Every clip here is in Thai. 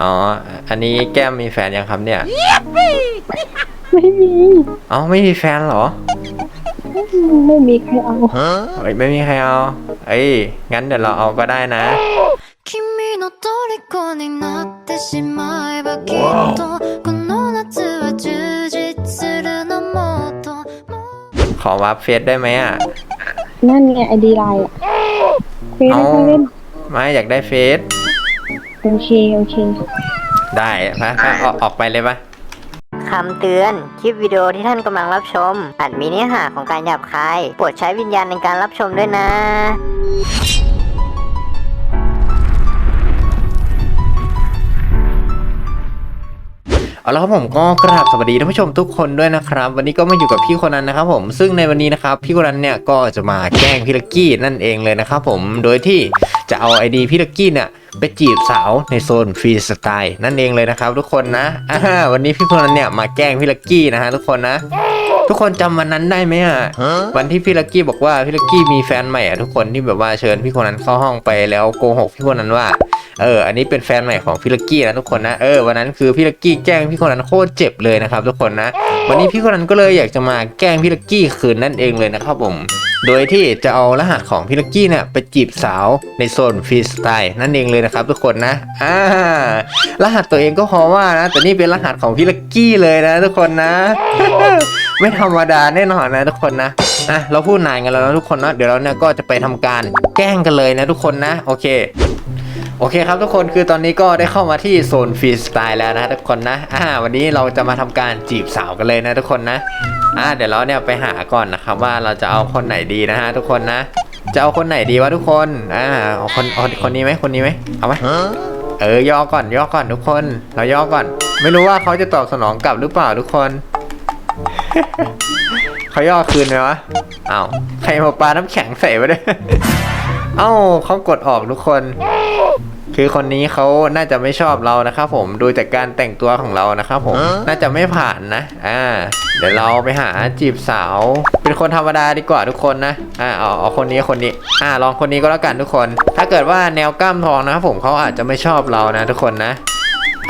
อ๋อ อันนี้แก้มมีแฟนยังครับเนี่ย ไม่มี เอ้าไม่มีแฟนเหรอ ไม่มีใครเอา เอ้ยไม่มีใครเอา เอ้ย งั้นเดี๋ยวเราเอาก็ได้นะ 君の虜になってしまえばきっとこの夏は充実するのもっともっと ขอวับเฟซได้ไหมอ่ะ นั่นไงไอดีไลน์อ่ะเฟซ เอา ไม่ค่อยเล่น ไม่อยากได้เฟซ โอเค โอเค ได้ปะปะออกออกไปเลยปะคำเตือน คลิปวิดีโอที่ท่านกำลังรับชม อาจมีเนื้อหาของการหยาบคาย โปรดใช้วิญญาณในการรับชมด้วยนะ เอาละครับผมก็กราบสวัสดีท่านผู้ชมทุกคนด้วยนะครับ วันนี้ก็มาอยู่กับพี่คนนั้นนะครับผมซึ่งในวันนี้นะครับพี่คนนั้นเนี่ยก็จะมาแกล้งพี่ลักกี้นั่นเองเลยนะครับผมโดยที่จะเอาไอดีพี่ลักกี้เนี่ย ไปจีบสาวในโซนฟรีสไตล์นั่นเองเลยนะครับทุกคนนะอ่าวันนี้พี่คนนั้นเนี่ยมาแกล้งพี่ลักกี้นะฮะทุกคนนะทุกคนจำวันนั้นได้ไหมอะ วันที่พี่ลักกี้บอกว่าพี่ลักกี้มีแฟนใหม่อะทุกคนที่แบบว่าเชิญพี่คนนั้นเข้าห้องไปแล้วโกหกพี่คนนั้นว่า เออ อันนี้เป็นแฟนใหม่ของพี่ลักกี้นะทุกคนนะ เออ วันนั้นคือพี่ลักกี้แกล้งพี่คนนั้นโคตรเจ็บเลยนะครับทุกคนนะ วันนี้พี่คนนั้นก็เลยอยากจะมาแกล้งพี่ลักกี้คืนนั่นเองเลยนะครับผม โดยที่จะเอารหัสของพี่ลักกี้เนี่ยไปจีบสาวในโซนฟรีสไตล์นั่นเองเลยนะครับทุกคนนะอ่ารหัสตัวเองก็พอว่านะ แต่นี่เป็นรหัสของพี่ลักกี้เลยนะ ทุกคนนะ ไม่ธรรมดาแน่นอนนะ ทุกคนนะอะเราพูดนานกันแล้วนะทุกคนนะเดี๋ยวเราเนี่ยก็จะไปทำการแกล้งกันเลยนะทุกคนนะ โอเคโอเคครับทุกคนคือตอนนี้ก็ได้เข้ามาที่โซนฟรีสไตล์แล้วนะทุกคนนะอ่าวันนี้เราจะมาทำการจีบสาวกันเลยนะทุกคนนะอ่าเดี๋ยวเราเนี่ยไปหาก่อนนะครับว่าเราจะเอาคนไหนดีนะฮะทุกคนนะ จะเอาคนไหนดีวะทุกคน อ่าเอาคนเอาคนนี้ไหมคนนี้ไหมเอาไหมเออย่อก่อนย่อก่อนทุกคน เราย่อก่อน ไม่รู้ว่าเขาจะตอบสนองกลับหรือเปล่าทุกคน เขาย่อคืนไหมวะอ้าวใครมาปาน้ำแข็งใส่มาด้วยเอ้าเขากดออกทุกคน คือคนนี้เขาน่าจะไม่ชอบเรานะครับผมดูจากการแต่งตัวของเรานะครับผมน่าจะไม่ผ่านนะอ่าเดี๋ยวเราไปหาจีบสาว เป็นคนธรรมดาดีกว่าทุกคนนะอ่าเอาเอาคนนี้คนนี้อ่าลองคนนี้ก็แล้วกันทุกคน ถ้าเกิดว่าแนวกล้ามทองนะครับผมเขาอาจจะไม่ชอบเรานะทุกคนนะ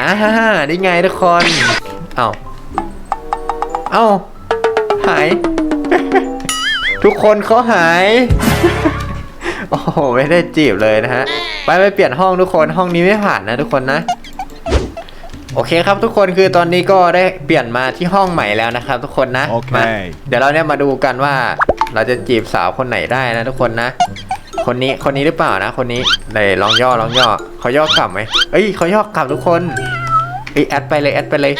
อ่านี่ไงทุกคนเอ้าเอ้าหาย ทุกคนเขาหาย โอ้โหไม่ได้จีบเลยนะฮะ ไปไปเปลี่ยนห้องทุกคนห้องนี้ไม่ผ่านนะทุกคนนะ โอเคครับทุกคนคือตอนนี้ก็ได้เปลี่ยนมาที่ห้องใหม่แล้วนะครับ ทุกคนนะโอเค มาเดี๋ยวเราเนี่ยมาดูกันว่า เราจะจีบสาวคนไหนได้นะทุกคนนะ คนนี้คนนี้หรือเปล่านะ คนนี้ไหนลองย่อลองย่อเขาย่อกลับไหมเอ้ยเขาย่อกลับทุกคนเอ้ยแอดไปเลยแอดไปเลย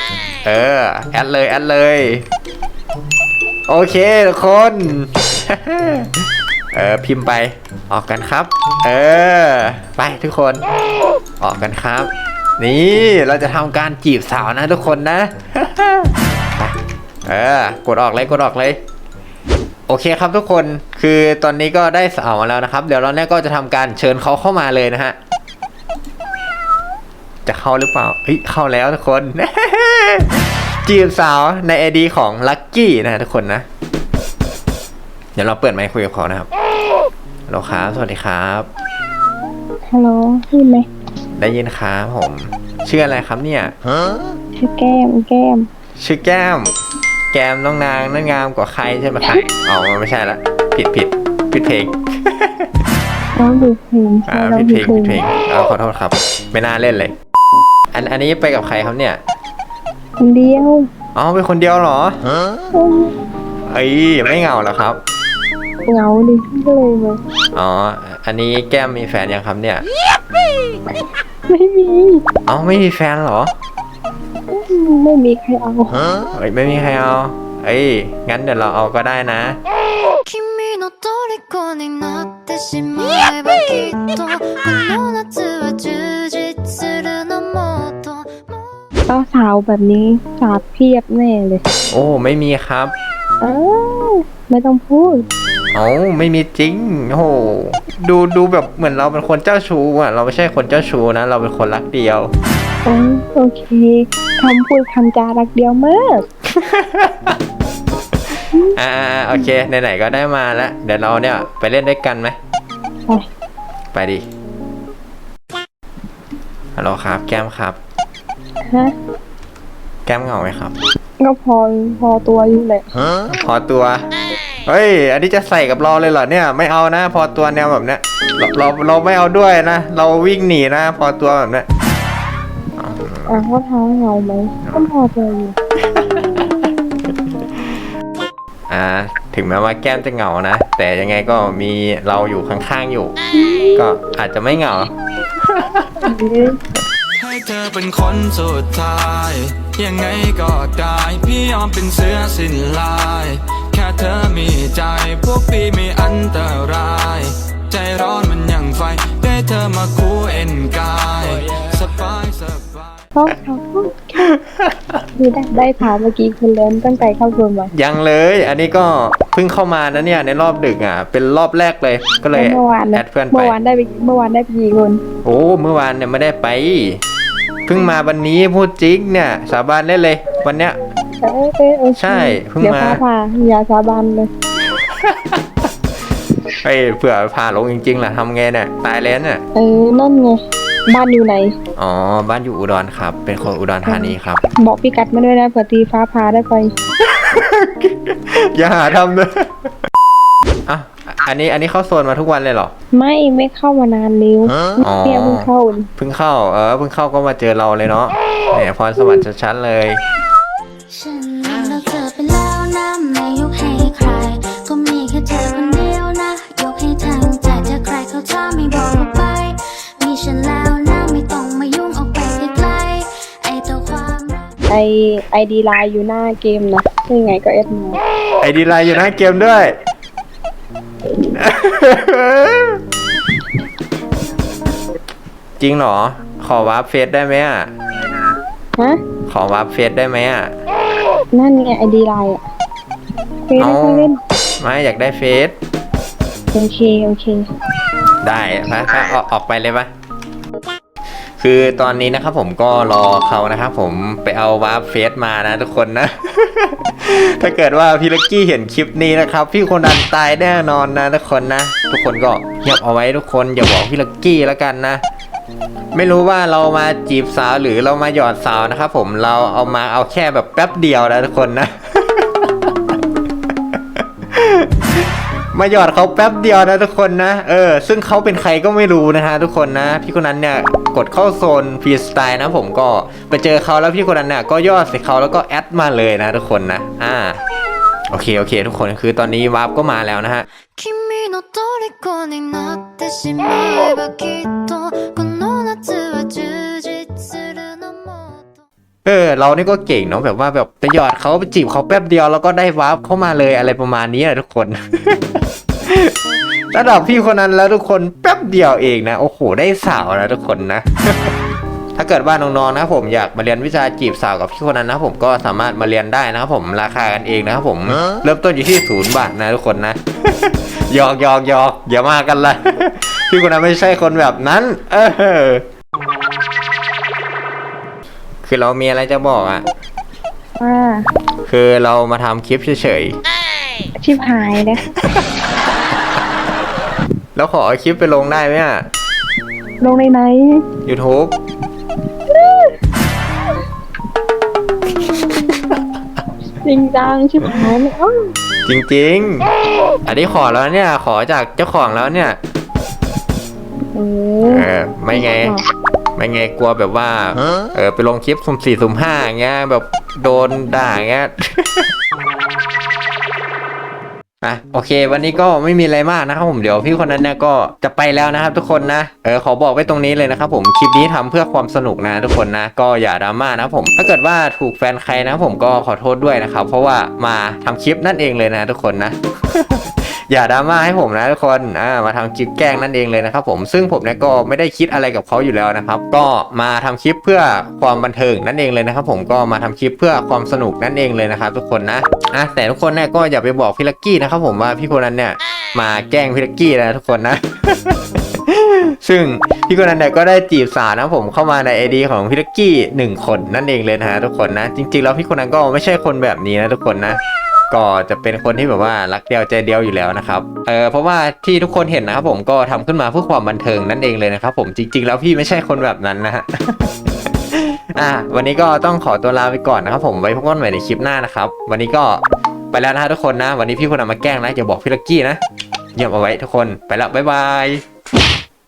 เออแอดเลยแอดเลย โอเคทุกคน เออพิมพ์ไปออกกันครับ เออ ไปทุกคนออกกันครับ นี่เราจะทำการจีบสาวนะทุกคนนะเออกดออกเลยกดออกเลยโอเคครับทุกคนคือตอนนี้ก็ได้สาวมาแล้วนะครับ เดี๋ยวเราเนี่ยก็จะทำการเชิญเขาเข้ามาเลยนะฮะจะเข้าหรือเปล่าเฮ้ยเข้าแล้วทุกคน จีบสาวในไอดีของลั c กี้นะทุกคนนะ เดี๋ยวเราเปิดไมค์คุยกับเขานะครับ โหลครับสวัสดีครับ ฮัลโหลได้ยินไหมได้ยินครับผม ชื่ออะไรครับเนี่ย ชื่อแก้มแก้ม ชื่อแก้ม แก้มน้องนางนั่นงามกว่าใครใช่ไหมครับอ๋อไม่ใช่ละ ผิดผิดผิดเพลงร้องดูเพลงใช่อ่าร้องผิดดูเพลงเพลผิดงเพลงเอาขอโทษครับ ไม่น่าเล่นเลย อันอันนี้ไปกับใครครับเนี่ย คนเดียวอ๋อเป็นคนเดียวเหรออืมเอ้ยไม่เหงาเหรอครับ เหงาดิก็เลยมา อ๋อ อันนี้แก้มมีแฟนยังครับเนี่ย ไม่มี เอ้าไม่มีแฟนเหรอ อืมไม่มีใครเอา เอ้ยไม่มีใครเอา เอ้ยงั้นเดี๋ยวเราเอาก็ได้นะ 君の虜になってしまえばきっとこの夏は充実するのもっともっとก็สาวแบบนี้สาดเพียบแน่เลย โอ้ไม่มีครับ อ้าวไม่ต้องพูด เอ้าไม่มีจริงโอ้โหดูดูแบบเหมือนเราเป็นคนเจ้าชู้อะ เราไม่ใช่คนเจ้าชู้นะ เราเป็นคนรักเดียวโอ้โอเคคำพูดคำจารักเดียวมากอ่าโอเคไหนๆก็ได้มาแล้วเดี๋ยวเราเนี่ยไปเล่นด้วยกันไหมไปไปดิฮัลโหลครับ แก้มครับฮะ แก้มเหงาไหมครับ ก็พอพอตัวอยู่แหละ พอตัว เฮ้ย อันนี้จะใส่กับเราเลยเหรอเนี่ย ไม่เอานะ พอตัวแนวแบบเนี้ยเราเราเราไม่เอาด้วยนะ เราวิ่งหนีนะ พอตัวแบบเนี้ยอะว่าท้าเหงาไหมก็พอตัวอยู่ อ่า ถึงแม้ว่าแก้มจะเหงานะ แต่ยังไงก็มีเราอยู่ข้างๆอยู่ ก็อาจจะไม่เหงาให้ เธอเป็นคนสุดท้าย ยังไงก็ได้พี่ยอมเป็นเสือสิ้นลาย แค่เธอมีใจพวกพี่ไม่อันตราย ใจร้อนมันยังไฟ ได้เธอมาคู่เอ็นกายสบายสบายเขาเขาคือได้ได้ถามเมื่อกี้คุณเล่นตั้งใจเข้าชมมายังเลย อันนี้ก็เพิ่งเข้ามานะเนี่ยในรอบดึกอะ เป็นรอบแรกเลยก็เลยเมื่อวานแอนะดเพื่อนไปเมื่อวานได้ไปเมื่อวานได้ไปกี่คนโอ้เมื่อวานเนี่ยไม่ได้ไป เพิ่งมาวันนี้พูดจริงเนี่ย สาบานได้เลย วันเนี้ย เออเออโอเคใช่เพิ่งเดี๋ยวมาฟ้าผ่าอย่าสาบานเลยไปเผื่อพาลงจริงๆล่ะทำไงเนี่ยตายแล้วเนี่ยเออนั่นไงบ้านอยู่ไหน อ๋อบ้านอยู่อุดรครับ เป็นคนอุดรธานีครับ บอกพี่กัดมาด้วยนะเผื่อตีฟ้าผ่าได้ไปอย่าหาทำเลยอะ อันนี้อันนี้เข้าโซนมาทุกวันเลยเหรอ ไม่ไม่เข้ามานานเร็วอ๋อเนี่ยเพิ่งเข้าเพิ่งเข้าเออเพิ่งเข้าก็มาเจอเราเลยเนาะเนี่ยพรสวรรค์ชัดๆเลยฉันนั้นเราเจอไปแล้วนะไม่ยกให้ใคร ก็มีแค่เธอคนเดียวนะ ยกให้ทั้งใจเธอใครเขาถ้าไม่บอกเราไป มีฉันแล้วนะไม่ต้องมายุ่งออกไปไกลๆไอตัวความรักไอไอดีไลน์อยู่หน้าเกมนะยังไงก็เอ็ดมาไอดีไลน์อยู่หน้าเกมด้วย จริงเหรอ ขอวาร์ปเฟซได้ไหมอะ ฮะ ขอวาร์ปเฟซได้ไหมอะ นั่นไงไอดีไลน์อะเฟซเอาไม่ค่อยเล่นไม่อยากได้เฟซ โอเค โอเค ได้ปะปะออกออกไปเลยปะคือตอนนี้นะครับผมก็รอเขานะครับผมไปเอาวาร์ปเฟซมานะทุกคนนะ ถ้าเกิดว่าพี่ลักกี้เห็นคลิปนี้นะครับ พี่คนนั้นตายแน่นอนนะทุกคนนะ ทุกคนก็เงียบเอาไว้ทุกคนอย่าบอกพี่ลักกี้แล้วกันนะไม่รู้ว่าเรามาจีบสาวหรือเรามาหยอดสาวนะครับผมเราเอามาเอาแค่แบบแป๊บเดียวนะทุกคนนะ มาหยอดเขาแป๊บเดียวนะทุกคนนะ เออ ซึ่งเขาเป็นใครก็ไม่รู้นะฮะทุกคนนะ พี่คนนั้นเนี่ยกดเข้าโซนฟรีสไตล์นะผมก็ไปเจอเขาแล้วพี่คนนั้นเนี่ยก็ยอดใส่เขาแล้วก็แอดมาเลยนะทุกคนนะ อ่า โอเคโอเค ทุกคนคือตอนนี้วาร์ปก็มาแล้วนะฮะเออเรานี่ก็เก่งเนาะแบบว่าแบบไปหยอดเขาไปจีบเขาแป๊บเดียวแล้วก็ได้วาร์ปเข้ามาเลยอะไรประมาณนี้แหละทุกคน ระดับพี่คนนั้นแล้วทุกคนแป๊บเดียวเองนะโอ้โหได้สาวนะทุกคนนะ ถ้าเกิดว่าน้องๆนะครับผมอยากมาเรียนวิชาจีบสาวกับพี่คนนั้นนะครับผมก็สามารถมาเรียนได้นะครับผมราคากันเองนะครับผมเริ่มต้นอยู่ที่ศูนย์บาทนะทุกคนนะหยอกหยอกหยอกอย่ามากันละพี่คนนั้นไม่ใช่คนแบบนั้น เออคือเรามีอะไรจะบอกอะว่าคือเรามาทำคลิปเฉยชิบหายนะๆ แล้วขอเอาคลิปไปลงได้ไหมอะลงในไหน YouTube จริงจังชิบหายไม่เอ้าจริงๆ อันนี้ขอแล้วเนี่ย ขอจากเจ้าของแล้วเนี่ย เอเอออ ไม่ไง ไม่ไงกลัวแบบว่า เออ ไปลงคลิปสุ่มสี่สุ่มห้าอย่างเงี้ย แบบโดนด่าอย่างเงี้ย อะโอเค วันนี้ก็ไม่มีอะไรมากนะครับผมเดี๋ยวพี่คนนั้นเนี่ยก็จะไปแล้วนะครับทุกคนนะเออขอบอกไว้ตรงนี้เลยนะครับผมคลิปนี้ทำเพื่อความสนุกนะทุกคนนะก็อย่าดราม่านะผม ถ้าเกิดว่าถูกแฟนใครนะผมก็ขอโทษด้วยนะครับเพราะว่ามาทำคลิปนั่นเองเลยนะทุกคนนะ อย่าดราม่าให้ผมนะทุกคนอ่ามาทำคลิปแกล้งนั่นเองเลยนะครับผมซึ่งผมเนี่ยก็ไม่ได้คิดอะไรกับเขาอยู่แล้วนะครับ ก็มาทำคลิปเพื่อความบันเทิงนั่นเองเลยนะครับผมก็มาทำคลิปเพื่อความสนุกนั่นเองเลยนะครับทุกคนนะอะแต่ทุกคนเนี่ยก็อย่าไปบอกพี่ลักกี้นะครับผมว่าพี่คนนั้นเนี่ยมาแกล้งพี่ลักกี้นะทุกคนนะ ซึ่งพี่คนนั้นเนี่ยก็ได้จีบสาวนะผมเข้ามาในไอดีของพี่ลักกี้หนึ่งคนนั่นเองเลยนะฮะทุกคนนะ จริง ๆ แล้วพี่คนนั้นก็ไม่ใช่คนแบบนี้นะทุกคนนะ ก็จะเป็นคนที่แบบว่ารักเดียวใจเดียวอยู่แล้วนะครับเออเพราะว่าที่ทุกคนเห็นนะครับผมก็ทำขึ้นมาเพื่อความบันเทิงนั่นเองเลยนะครับผมจริง ๆ แล้วพี่ไม่ใช่คนแบบนั้นนะฮะอะวันนี้ก็ต้องขอตัวลาไปก่อนนะครับผมไว้พบกันใหม่ในคลิปหน้านะครับ วันนี้ก็ไปแล้วนะฮะทุกคนนะ วันนี้พี่คนนำมาแกล้งนะอย่าบอกพี่ลักกี้นะเยี่ยมเอาไว้ทุกคนไปแล้วบ๊ายบาย